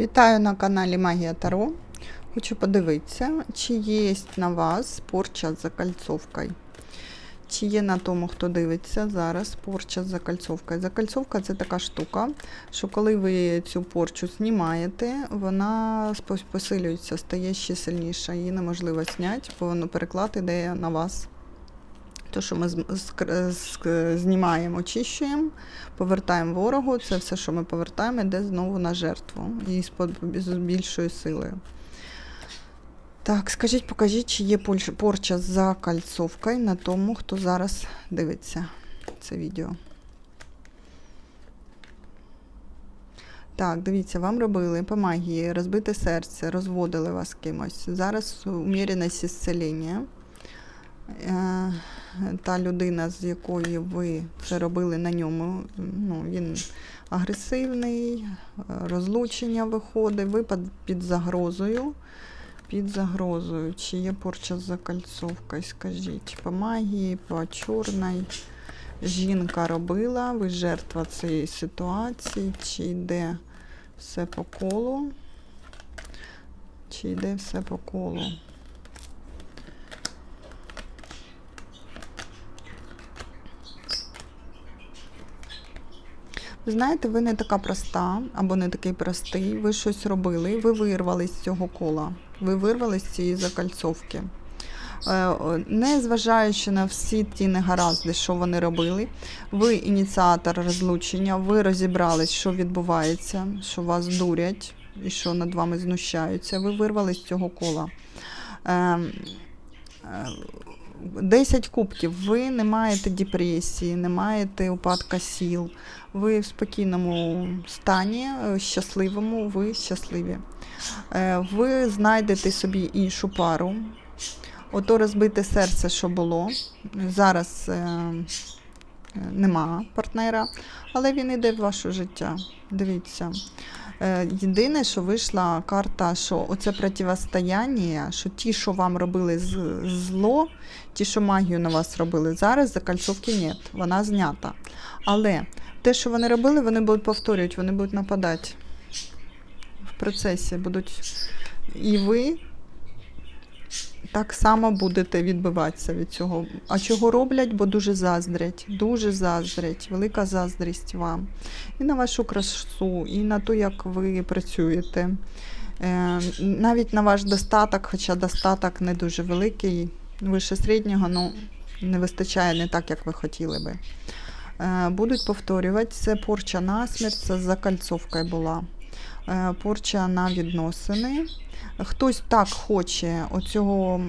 Вітаю на каналі Магія Таро. Хочу подивитися, чи є на вас порча з закальцовкою. Чи є на тому, хто дивиться зараз порча з закальцовкою. Закальцовка це така штука, що коли ви цю порчу знімаєте, вона посилюється, стає ще сильніша. Її неможливо зняти, бо воно переклад іде на вас. То, що ми знімаємо, очищуємо, повертаємо ворогу, це все, що ми повертаємо, йде знову на жертву і з більшою силою. Так, скажіть, покажіть, чи є порча за кальцовкою на тому, хто зараз дивиться це відео. Так, дивіться, вам робили по магії, розбите серце, розводили вас кимось. Зараз уміреність зцілення. Е, Та людина, з якою ви це робили на ньому, ну, він агресивний, е, розлучення виходить, ви під- під загрозою. Під загрозою. Чи є порча з закальцовкою? Скажіть, по магії, по чорній. Жінка робила, ви жертва цієї ситуації, чи йде все по колу? Чи йде все по колу? Знаєте, ви не така проста або не такий простий. Ви щось робили, ви вирвались з цього кола. Ви вирвались з цієї закальцовки. Е, Не зважаючи на всі ті негаразди, що вони робили, ви ініціатор розлучення, ви розібрались, що відбувається, що вас дурять і що над вами знущаються. Ви вирвались з цього кола. Ем, е, 10 кубків. Ви не маєте депресії, не маєте упадка сіл. Ви в спокійному стані, е, щасливому, ви щасливі. Е, Ви знайдете собі іншу пару. Ото розбите серце, що було. Зараз е, нема партнера, але він йде в ваше життя. Дивіться. Е, Єдине, що вийшла карта, що оце противостояння, що ті, що вам робили зло, ті, що магію на вас робили, зараз закальцовки нет, вона знята. Але те, що вони робили, вони будуть повторювати, вони будуть нападати в процесі. Будуть і ви так само будете відбиватися від цього. А чого роблять? Бо дуже заздрять, дуже заздрять, велика заздрість вам. І на вашу красу, і на те, як ви працюєте. Е, навіть на ваш достаток, хоча достаток не дуже великий, вище середнього, ну не вистачає не так, як ви хотіли би. Е, будуть повторювати, це порча на смерть, це закальцовка була. Е, порча на відносини. Хтось так хоче оцього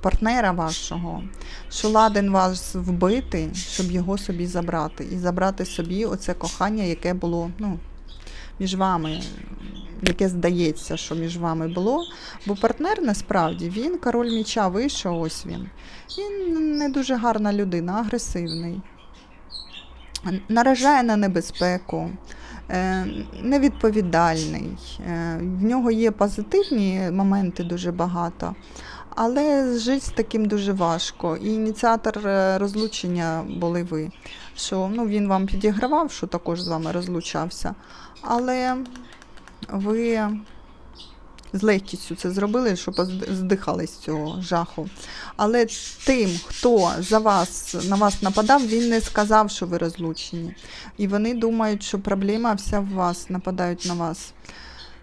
партнера вашого, що ладен вас вбити, щоб його собі забрати. І забрати собі оце кохання, яке було ну, між вами, яке здається, що між вами було. Бо партнер насправді він король міча вийшов, ось він. Він не дуже гарна людина, агресивний. Наражає на небезпеку, невідповідальний. Е, В нього є позитивні моменти дуже багато, але жити з таким дуже важко. І ініціатор е, розлучення були ви. Що ну, він вам підігравав, що також з вами розлучався. Але ви з легкістю це зробили, щоб здихали з цього жаху. Але тим, хто за вас на вас нападав, він не сказав, що ви розлучені. І вони думають, що проблема вся в вас, нападають на вас.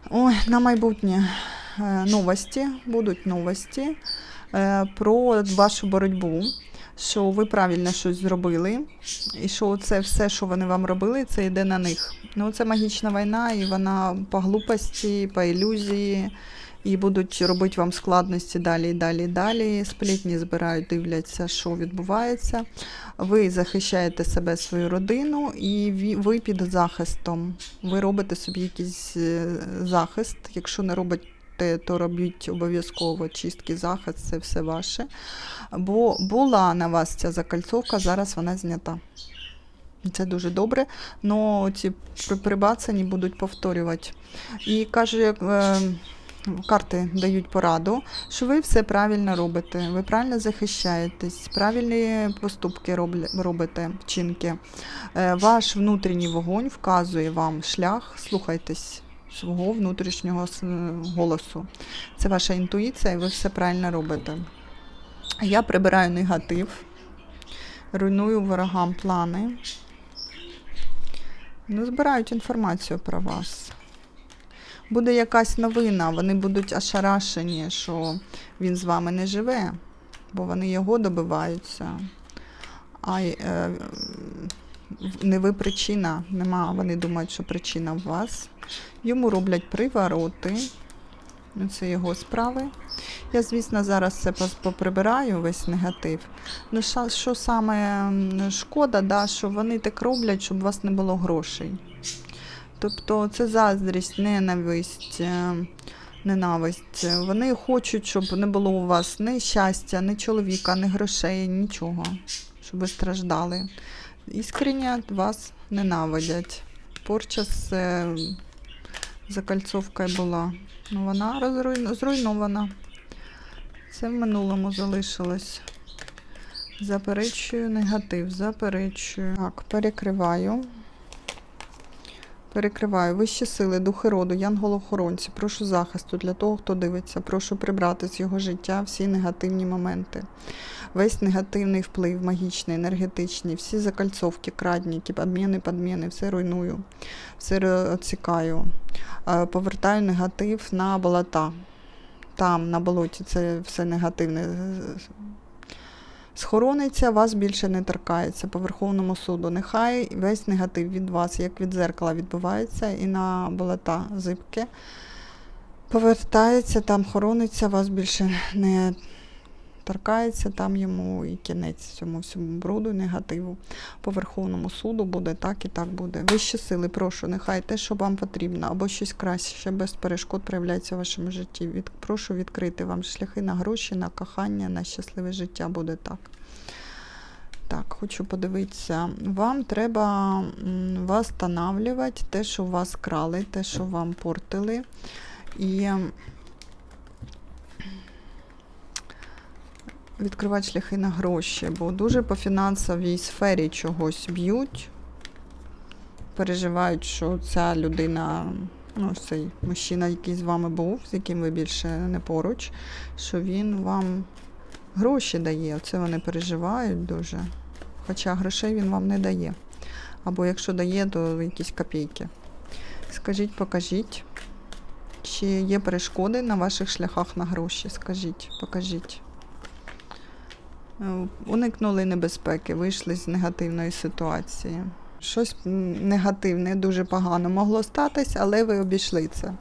Ой, на майбутнє е, новості, будуть новості е, про вашу боротьбу, що ви правильно щось зробили, і що це все, що вони вам робили, це йде на них. Ну, це магічна війна, і вона по глупості, по ілюзії, і будуть робити вам складності далі, і далі, і далі. Сплітні збирають, дивляться, що відбувається. Ви захищаєте себе, свою родину, і ви під захистом. Ви робите собі якийсь е, захист. Якщо не робите, то робіть обов'язково чистки, захист, це все ваше. Бо була на вас ця закальцовка, зараз вона знята. Це дуже добре, але ці прибацані будуть повторювати. І каже, е, карти дають пораду, що ви все правильно робите, ви правильно захищаєтесь, правильні поступки робите, вчинки. Е, Ваш внутрішній вогонь вказує вам шлях, слухайтесь свого внутрішнього голосу. Це ваша інтуїція, і ви все правильно робите. Я прибираю негатив, руйную ворогам плани. Ну, збирають інформацію про вас. Буде якась новина, вони будуть ошарашені, що він з вами не живе, бо вони його добиваються. А е, не ви причина, нема. Вони думають, що причина в вас. Йому роблять привороти. Ну, Це його справи. Я, звісно, зараз це поприбираю, весь негатив. Ну, що, саме шкода, да, що вони так роблять, щоб у вас не було грошей. Тобто це заздрість, ненависть, е, ненависть. Вони хочуть, щоб не було у вас ні щастя, ні чоловіка, ні грошей, нічого, щоб ви страждали. Іскренне вас ненавидять. Порча з е, закальцовкою була. Ну, вона розруйно- зруйнована. Це в минулому залишилось. Заперечую негатив, заперечую. Так, перекриваю. Перекриваю вищі сили, духи роду, янголохоронці. Прошу захисту для того, хто дивиться. Прошу прибрати з його життя всі негативні моменти. Весь негативний вплив, магічний, енергетичний, всі закальцовки, крадніки, обміни, подміни, все руйную, все розсікаю. Е, Повертаю негатив на болота. Там, на болоті, це все негативне схорониться, вас більше не торкається по Верховному суду. Нехай весь негатив від вас, як від зеркала, відбувається, і на болота зибки повертається, там хорониться, вас більше не торкається, там йому і кінець цьому всьому бруду, негативу. По Верховному суду буде так і так буде. Вищі сили, прошу, нехай те, що вам потрібно, або щось краще, без перешкод проявляється в вашому житті. Від, прошу відкрити вам шляхи на гроші, на кохання, на щасливе життя буде так. Так, хочу подивитися. Вам треба восстанавливати те, що вас крали, те, що вам портили. І відкривати шляхи на гроші, бо дуже по фінансовій сфері чогось б'ють. Переживають, що ця людина, ну, цей мужчина, який з вами був, з яким ви більше не поруч, що він вам гроші дає. Це вони переживають дуже. Хоча грошей він вам не дає. Або якщо дає, то якісь копійки. Скажіть, покажіть, чи є перешкоди на ваших шляхах на гроші? Скажіть, покажіть. Е, Уникнули небезпеки, вийшли з негативної ситуації. Щось негативне, дуже погано могло статись, але ви обійшли це.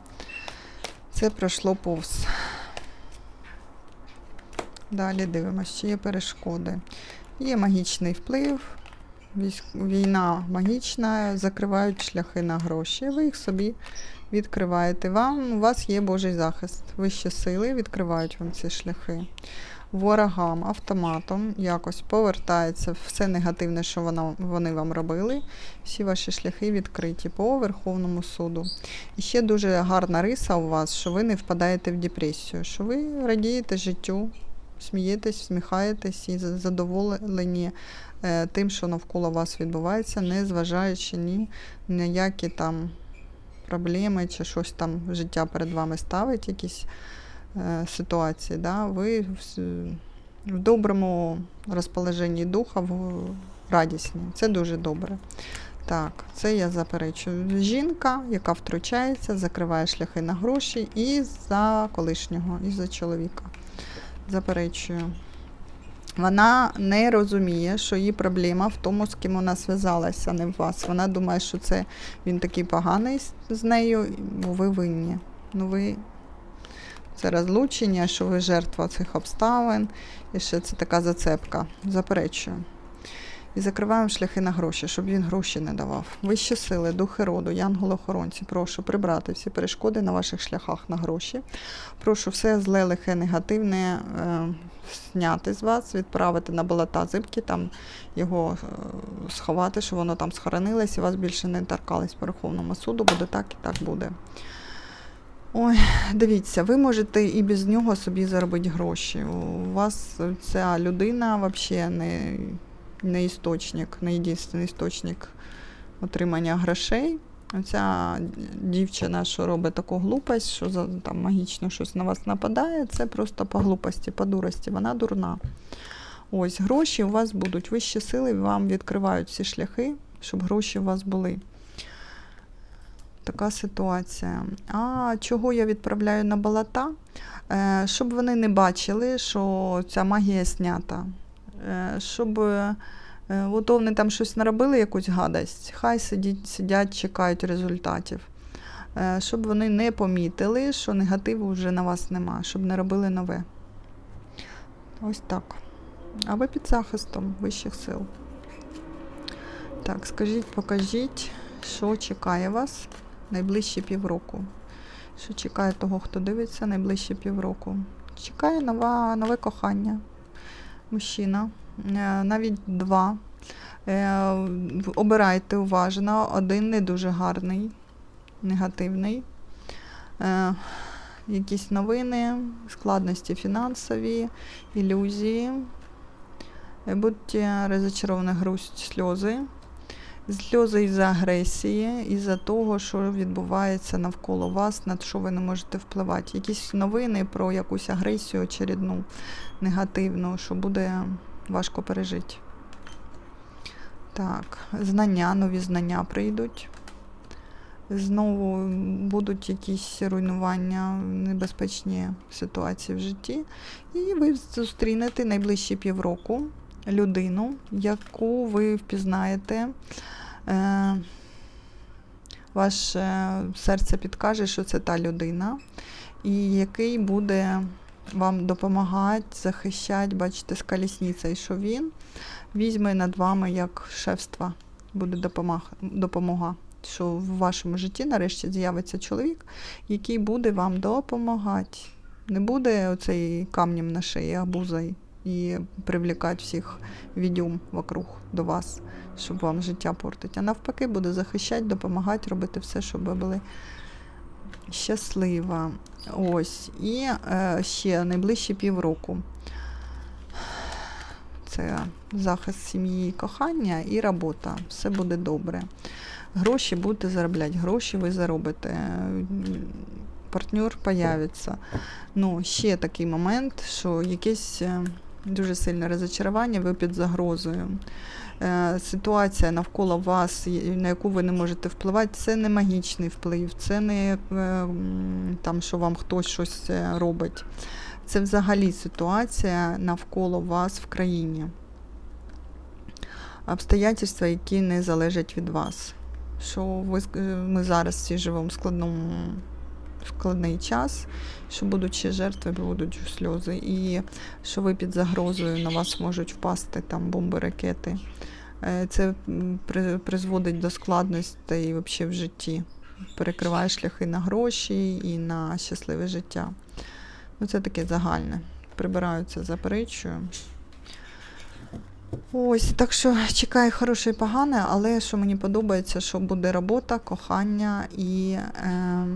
Це пройшло повз. Далі дивимося, чи є перешкоди. Є магічний вплив, війна магічна, закривають шляхи на гроші. Ви їх собі відкриваєте. Вам, у вас є Божий захист. Вищі сили відкривають вам ці шляхи. Ворогам, автоматом якось повертається все негативне, що вона, вони вам робили. Всі ваші шляхи відкриті по Верховному суду. І ще дуже гарна риса у вас, що ви не впадаєте в депресію, що ви радієте життю, смієтесь, всміхаєтесь і задоволені е, тим, що навколо вас відбувається, не зважаючи ні на які там проблеми чи щось там життя перед вами ставить, якісь ситуації. Да? Ви в, доброму розположенні духа, в радісні. Це дуже добре. Так, це я заперечую. Жінка, яка втручається, закриває шляхи на гроші і за колишнього, і за чоловіка. Заперечую. Вона не розуміє, що її проблема в тому, з ким вона зв'язалася, не в вас. Вона думає, що це він такий поганий з нею, бо ви винні. Ну ви це розлучення, що ви жертва цих обставин, і ще це така зацепка. Заперечую. І закриваємо шляхи на гроші, щоб він гроші не давав. Вищі сили, духи роду, янголи-охоронці, прошу прибрати всі перешкоди на ваших шляхах на гроші. Прошу все зле, лихе, негативне е, зняти з вас, відправити на болота зибки, там його е, сховати, щоб воно там схоронилось і вас більше не торкались по Верховному суду. Буде так і так буде. Ой, дивіться, ви можете і без нього собі заробити гроші. У вас ця людина взагалі не, не істочник, не єдиний істочник отримання грошей. Оця дівчина, що робить таку глупость, що там магічно щось на вас нападає, це просто по глупості, по дурості. Вона дурна. Ось гроші у вас будуть. Вищі сили вам відкривають всі шляхи, щоб гроші у вас були. Така ситуація. А чого я відправляю на болота? Е, щоб вони не бачили, що ця магія знята. Е, щоб е, от вони там щось наробили, якусь гадость, хай сидять, сидять, чекають результатів. Щоб вони не помітили, що негативу вже на вас нема, щоб не робили нове. Ось так. А ви під захистом вищих сил. Так, скажіть, покажіть, що чекає вас найближчі півроку. Що чекає того, хто дивиться найближчі півроку. Чекає нова, нове кохання. Мужчина. Е, Навіть два. Е, Обирайте уважно. Один не дуже гарний, негативний. Е, Якісь новини, складності фінансові, ілюзії. Будьте розочаровані грусть, сльози. Сльози із-за агресії, із-за того, що відбувається навколо вас, на що ви не можете впливати. Якісь новини про якусь агресію очередну, негативну, що буде важко пережити. Так, знання, нові знання прийдуть. Знову будуть якісь руйнування, небезпечні ситуації в житті. І ви зустрінете найближчі півроку людину, яку ви впізнаєте. Е, Ваше серце підкаже, що це та людина, і який буде вам допомагати, захищати, бачите, з колісницею, що він візьме над вами як шефство, буде допомога. Що в вашому житті нарешті з'явиться чоловік, який буде вам допомагати. Не буде оцей камнем на шиї, абузою і привлікати всіх відьом вокруг до вас, щоб вам життя портити. А навпаки, буде захищати, допомагати, робити все, щоб ви були щаслива. Ось. І е, ще найближчі півроку. Це захист сім'ї, кохання і робота. Все буде добре. Гроші будете заробляти, гроші ви заробите. Партнер появиться. Ну, ще такий момент, що якесь е, дуже сильне розочарування, ви під загрозою. Е, Ситуація навколо вас, на яку ви не можете впливати, це не магічний вплив, це не е, там, що вам хтось щось е, робить. Це взагалі ситуація навколо вас в країні. Обстоятельства, які не залежать від вас. Що ви, ми зараз всі живемо в складному складний час, що будуть ще жертви, будуть сльози, і що ви під загрозою на вас можуть впасти там бомби, ракети. Е, Це призводить до складностей взагалі в житті. Перекриває шляхи на гроші і на щасливе життя. Ну, це таке загальне. Прибираю це, заперечую. Ось, так що чекаю хороше і погане, але що мені подобається, що буде робота, кохання і е,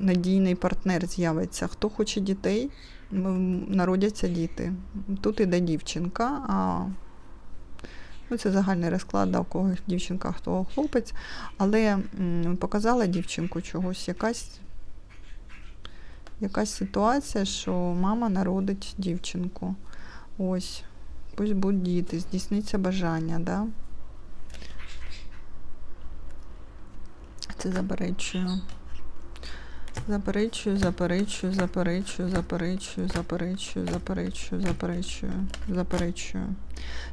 надійний партнер з'явиться. Хто хоче дітей, народяться діти. Тут іде дівчинка, а ну, це загальний розклад, да, у кого дівчинка, хто хлопець. Але м, показала дівчинку чогось, якась, якась ситуація, що мама народить дівчинку. Ось. Пусть будуть діти, здійсниться бажання, да? Це заперечую. Заперечую, заперечую, заперечую, заперечую, заперечую, заперечую, заперечую, заперечую.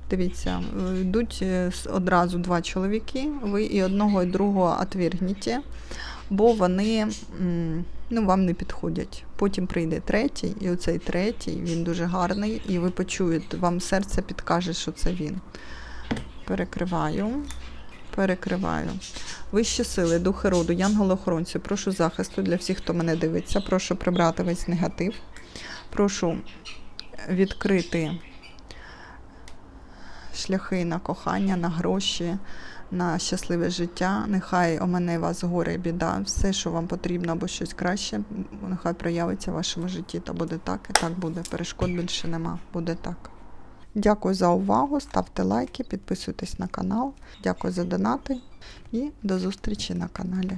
Дивіться, е, йдуть е, одразу два чоловіки, ви і одного, і другого отвергнете, бо вони ну, вам не підходять. Потім прийде третій, і оцей третій, він дуже гарний, і ви почуєте, вам серце підкаже, що це він. Перекриваю. Перекриваю. Вищі сили, духи роду, янголи-охоронці, прошу захисту для всіх, хто мене дивиться. Прошу прибрати весь негатив. Прошу відкрити шляхи на кохання, на гроші, на щасливе життя. Нехай омине вас горе біда. Все, що вам потрібно, або щось краще, нехай проявиться в вашому житті. Та буде так, і так буде. Перешкод більше нема. Буде так. Дякую за увагу, ставте лайки, підписуйтесь на канал. Дякую за донати і до зустрічі на каналі.